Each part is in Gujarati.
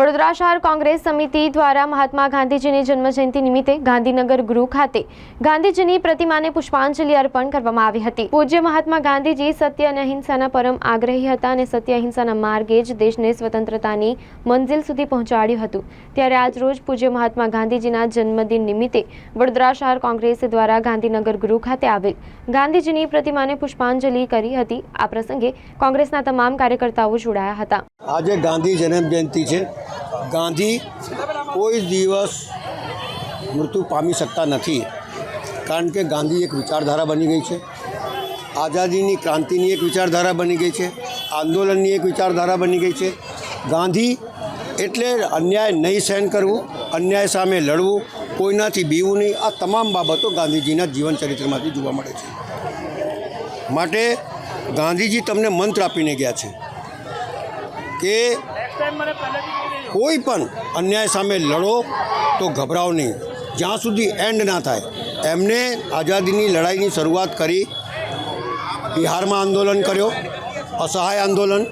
વડોદરા શહેર કોંગ્રેસ સમિતિ દ્વારા મહાત્મા ગાંધીજીની જન્મજયંતિ નિમિત્તે ગાંધીનગર ગૃહ ખાતે ગાંધીજીની પ્રતિમાને પુષ્પાંજલિ અર્પણ કરવામાં આવી હતી. પૂજ્ય મહાત્મા ગાંધીજી સત્ય અને અહિંસાના પરમ આગ્રહી હતા અને સત્ય અહિંસાના માર્ગે જ દેશને સ્વતંત્રતાની મંજિલ સુધી પહોંચાડ્યું હતું. ત્યારે આજ રોજ પૂજ્ય મહાત્મા ગાંધીજીના જન્મદિન નિમિત્તે વડોદરા શહેર કોંગ્રેસ દ્વારા ગાંધીનગર ગૃહ ખાતે આવેલ ગાંધીજીની પ્રતિમાને પુષ્પાંજલિ કરી હતી. આ પ્રસંગે કોંગ્રેસના તમામ કાર્યકર્તાઓ જોડાયા હતા. આજે ગાંધી જન્મજયંતિ છે. ગાંધી કોઈ દિવસ મૃત્યુ પામી શકતા નથી. કારણ કે ગાંધી એક વિચારધારા બની ગઈ છે. આઝાદીની ક્રાંતિની એક વિચારધારા બની ગઈ છે. આંદોલનની એક વિચારધારા બની ગઈ છે. ગાંધી એટલે અન્યાય નહીં સહન કરવું, અન્યાય સામે લડવું, કોઈનાથી બીવું નહીં, આ તમામ બાબતો ગાંધીજીના જીવન ચરિત્રમાંથી જોવા મળે છે. માટે ગાંધીજી તમને મંત્ર આપીને ગયા છે કે કોઈ પણ અન્યાય સામે લડો તો ગભરાઓ નહીં. જ્યાં સુધી એન્ડ ના થાય. એમને આઝાદીની લડાઈની શરૂઆત કરી, બિહારમાં આંદોલન કર્યો, અસહાય આંદોલન,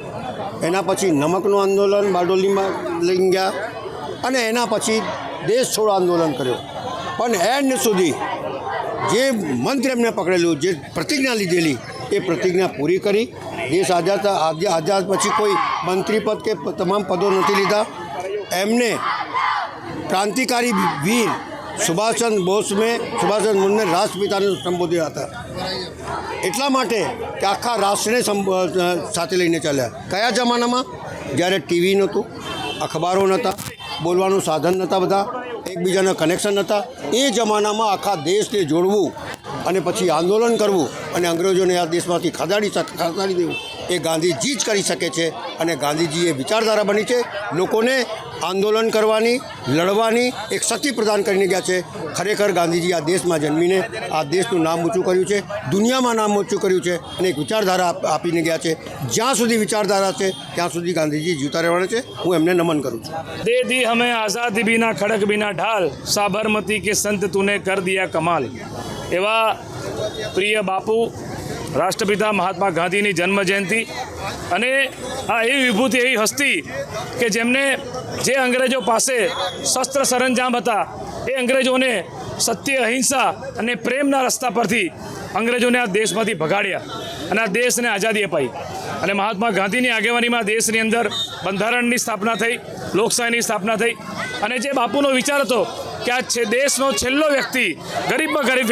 એના પછી નમકનું આંદોલન, બારડોલીમાં લઈ ગયા અને એના પછી દેશ છોડો આંદોલન કર્યો. પણ એન્ડ સુધી જે મંત્ર એમને પકડેલું, જે પ્રતિજ્ઞા લીધેલી, એ પ્રતિજ્ઞા પૂરી કરી. દેશ આઝાદ આઝાદ પછી કોઈ મંત્રી પદ કે તમામ પદો નથી લીધા. એમને ક્રાંતિકારી વીર સુભાષચંદ્ર બોસને સુભાષચંદ્ર બોઝને રાષ્ટ્રપિતાને સંબોધ્યા હતા. એટલા માટે કે આખા રાષ્ટ્રને સાથે લઈને ચાલ્યા. કયા જમાનામાં? જ્યારે ટીવી નહોતું અખબારો નહોતા, બોલવાનું સાધન નહોતા બધા, એકબીજાના કનેક્શન નહોતા. એ જમાનામાં આખા દેશને જોડવું અને પછી આંદોલન કરવું અને અંગ્રેજોને આ દેશમાંથી ખદાડી ખસાડી દેવું. એ ગાંધીજી જ કરી શકે છે અને ગાંધીજી એ વિચારધારા બની છે. લોકોને આંદોલન કરવાની, લડવાની એક શક્તિ પ્રદાન કરીને ગયા છે. ખરેખર ગાંધીજી આ દેશમાં જન્મીને આ દેશનું નામ ઊંચું કર્યું છે, દુનિયામાં નામ ઊંચું કર્યું છે અને એક વિચારધારા આપીને ગયા છે. જ્યાં સુધી વિચારધારા છે, ત્યાં સુધી ગાંધીજી જીવતા રહેવાના છે. હું એમને નમન કરું છું. દે દી હમે આઝાદી બીના ખડક બીના ઢાલ, સાબરમતી કે સંત તુને કર દિયા કમાલ. એવા પ્રિય બાપુ રાષ્ટ્રપિતા મહાત્મા ગાંધીની જન્મ જયંતિ અને આ એવી વિભૂતિ, એવી હસ્તી કે જેમને જે અંગ્રેજો પાસે શસ્ત્ર સરંજામ હતા, એ અંગ્રેજોને સત્ય, અહિંસા અને પ્રેમના રસ્તા પરથી અંગ્રેજોને આ દેશમાંથી ભગાડ્યા અને આ દેશને આઝાદી અપાઈ. અને મહાત્મા ગાંધીની આગેવાનીમાં દેશની અંદર બંધારણની સ્થાપના થઈ, લોકશાહીની સ્થાપના થઈ અને જે બાપુનો વિચાર હતો કે આ છે દેશનો છેલ્લો વ્યક્તિ, ગરીબમાં ગરીબ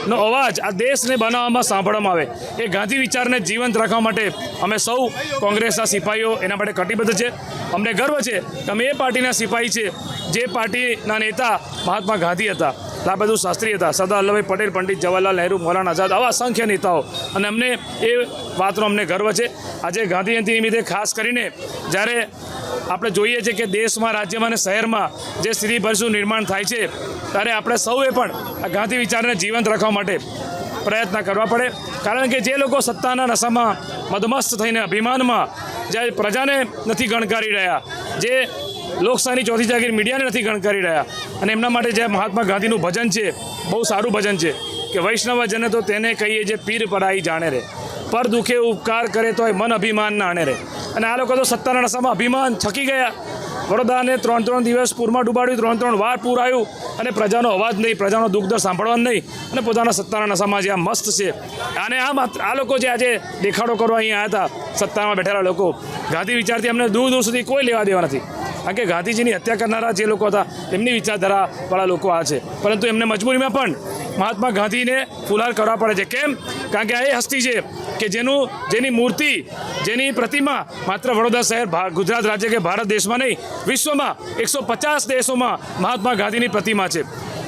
વ્યક્તિનો અવાજ આ દેશને બનાવવામાં સાંભળવામાં આવે. એ ગાંધી વિચારને જીવંત રાખવા માટે અમે સૌ કોંગ્રેસના સિપાહીઓ એના માટે કટિબદ્ધ છે. અમને ગર્વ છે કે અમે એ પાર્ટીના સિપાહી છે, જે પાર્ટીના નેતા મહાત્મા ગાંધી હતા, લાલબહાદુર શાસ્ત્રી હતા, સરદાર વલ્લભભાઈ પટેલ, પંડિત જવાહરલાલ નહેરુ, મૌલાના આઝાદ, આવા અસંખ્ય નેતાઓ. અને અમને એ વાતનો અમને ગર્વ છે. આજે ગાંધી જયંતિ નિમિત્તે ખાસ કરીને જ્યારે આપણે જોઈએ છીએ કે દેશમાં, રાજ્યમાં અને શહેરમાં જે સ્થિતિ પરિસ્થિતિનું નિર્માણ થાય છે, ત્યારે આપણે સૌએ પણ આ ગાંધી વિચારને જીવંત રાખવા માટે પ્રયત્ન કરવા પડે. કારણ કે જે લોકો સત્તાના નશામાં મદમસ્ત થઈને અભિમાનમાં જે પ્રજાને નથી ગણકારી રહ્યા, જે લોકશાહીની ચોથી જાગીર મીડિયાને નથી ગણકારી રહ્યા, અને એમના માટે જે મહાત્મા ગાંધીનું ભજન છે, બહુ સારું ભજન છે, કે વૈષ્ણવ જને તો તેને કહીએ જે પીર પરાઈ જાણે રે, પર દુખે ઉપકાર કરે તોય મન અભિમાન ના આણે રે. અને આ લોકો તો સત્તાના નશામાં અભિમાન છકી ગયા. વડોદરાને ત્રણ ત્રણ દિવસ પૂરમાં ડૂબાડ્યું, ત્રણ ત્રણ વાર પૂર આવ્યું અને પ્રજાનો અવાજ નહીં, પ્રજાનો દુઃખ દર સાંભળવાનું નહીં અને પોતાના સત્તાના નશામાં જે આ મસ્ત છે. અને આ માત્ર, આ લોકો જે આજે દેખાડો કરવા અહીંયા આવ્યા હતા, સત્તામાં બેઠેલા લોકો, ગાંધી વિચારથી અમને દૂર દૂર સુધી કોઈ લેવા દેવા નથી. કારણ કે ગાંધીજીની હત્યા કરનારા જે લોકો હતા એમની વિચારધારાવાળા લોકો આ છે. પરંતુ એમને મજબૂરીમાં પણ મહાત્મા ગાંધીને ફુલાર કરવા પડે છે. કેમ? કારણ કે આ એ હસ્તી છે કે જેનું, જેની મૂર્તિ, જેની પ્રતિમા માત્ર વડોદરા શહેર ગુજરાત રાજ્ય કે ભારત દેશમાં નહીં, વિશ્વમાં એકસો પચાસ દેશોમાં મહાત્મા ગાંધીની પ્રતિમા છે.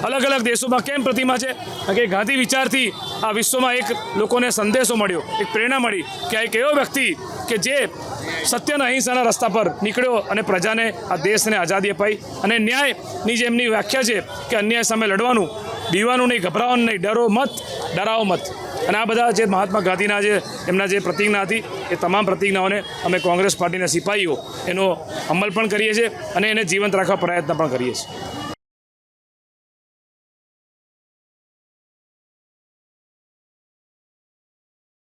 અલગ અલગ દેશોમાં કેમ પ્રતિમા છે? કારણ કે ગાંધી વિચારથી આ વિશ્વમાં એક લોકોને સંદેશો મળ્યો, એક પ્રેરણા મળી કે આ એક એવો વ્યક્તિ કે જે સત્યના અહિંસાના રસ્તા પર નીકળ્યો અને પ્રજાને આ દેશને આઝાદી અપાઈ. અને ન્યાયની જે એમની વ્યાખ્યા છે કે અન્યાય સામે લડવાનું બીવાનું નહીં, ગભરાવાનું નહીં. ડરો મત, ડરાવો મત. અને આ બધા જે મહાત્મા ગાંધીના જે, એમના જે પ્રતિજ્ઞા હતી, એ તમામ પ્રતિજ્ઞાઓને અમે કોંગ્રેસ પાર્ટીના સિપાહીઓ એનો અમલ પણ કરીએ છીએ અને એને જીવંત રાખવા પ્રયત્ન પણ કરીએ છીએ.